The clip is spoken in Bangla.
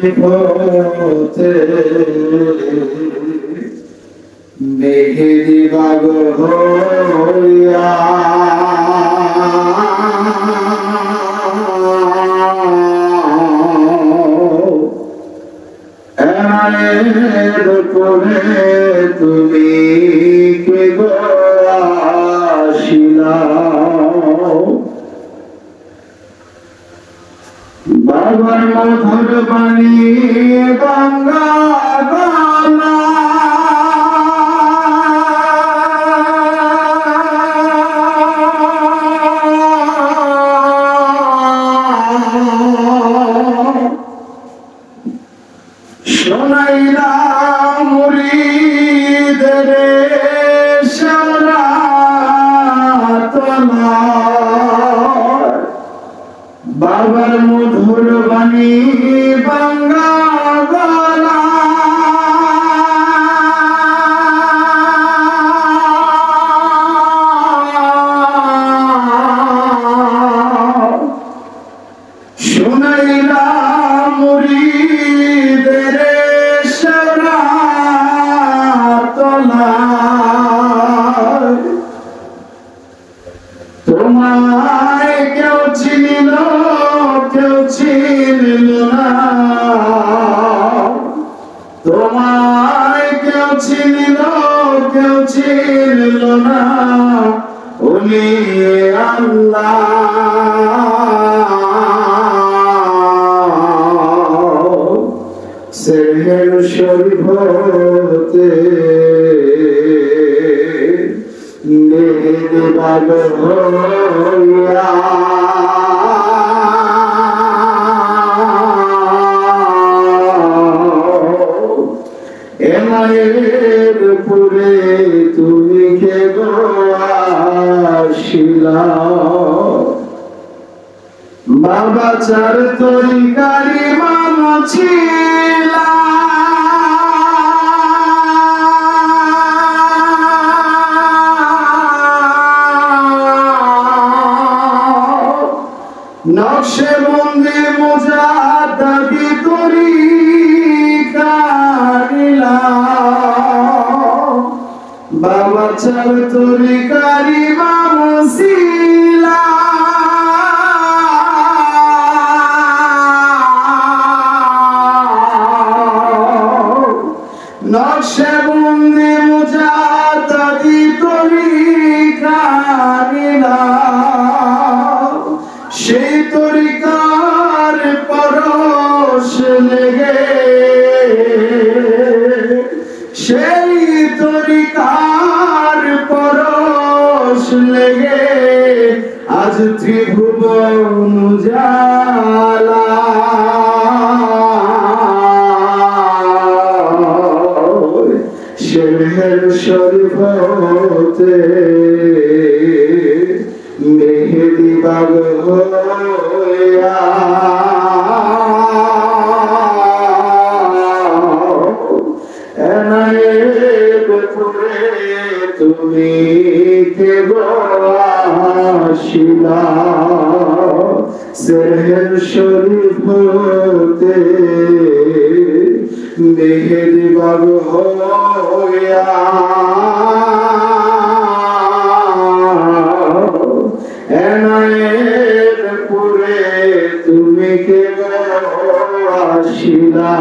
হতে মেঘেরি বাগ হইয়া। এর করে তুমি মধুর বাণী গঙ্গা শোনাইলা মুরিদের সারা তোমার তোমায় কেউ চিনিল কেউ চিনিল না। তোমায় কেউ চিনিল কেউ চিনিল না। উনি আল্লাহ, সেহের শরীফ পুরে তুমি কে আসিলা। বাবা চার তরিকারি মামা ছিলা। নকশে বন্দে মোজা দাবি করি বাবা চার তরিকারি মামা ছিলা নকশে বন্দে মুজাদাদি তরিকারিলা সেই তরিকার পরশ লেগে আজ ত্রিভুবন জালা শের শরীফ হতে মেহেদি বাগ হইয়া এনায়েব পুরে তুমি আসিলা। সেহের শরীফ হতে মেহেদি বাগ হইয়া। এনায়েব পুরে তুমি কে আসিলা।